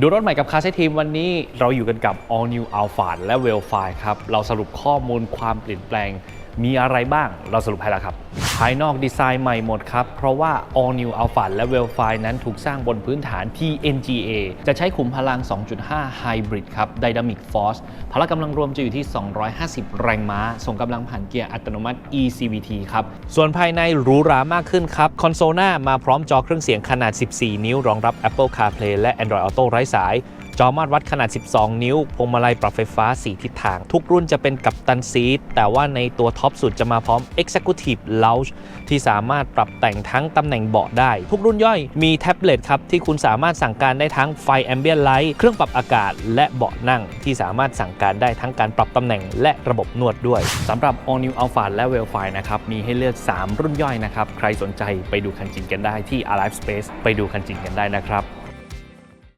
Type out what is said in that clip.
ดูรถใหม่กับคาเซทีมวันนี้เราอยู่กันกับ All New Alpha และ w e l f i ครับ เราสรุปข้อมูลความเปลี่ยนแปลงมีอะไรบ้าง เราสรุปให้แล้วครับายนอกดีไซน์ใหม่หมดครับ เพราะว่า All New Alpha และ w e l f i นั้นถูกสร้างบนพื้นฐาน TNGA จะใช้ขุมพลัง 2.5 Hybrid ครับ Dynamic Force พละกำลังรวมจะอยู่ที่ 250 แรงม้า ส่งกำลังผ่านเกียร์อัตโนมัติ eCVT ครับ ส่วนภายในหรูหรามากขึ้นครับ คอนโซลหน้ามาพร้อมจอเครื่องเสียงขนาด 14 นิ้วรองรับ Apple CarPlay และ Android Auto ไร้สาย อมาตรวัดขนาด 12 นิ้ว พวงมาลัยปรับไฟฟ้า 4 ทิศทาง ทุกรุ่นจะเป็นกับตันซีทแต่ว่าในตัวท็อปสุดจะมาพร้อม Executive Lounge ที่สามารถปรับแต่งทั้งตำแหน่งเบาะได้ ทุกรุ่นย่อยมีแท็บเล็ตครับ ที่คุณสามารถสั่งการได้ทั้งไฟ Ambient Light เครื่องปรับอากาศ และเบาะนั่ง ที่สามารถสั่งการได้ทั้งการปรับตำแหน่งและระบบนวดด้วยสำหรับ All New Alpha และ w e l f i นะครับมีให้เลือก 3 รุ่นย่อยนะครับใครสนใจไปดูคันจริงกันได้ที่ Alive Space ไปดูคันจริงกันได้นะครับ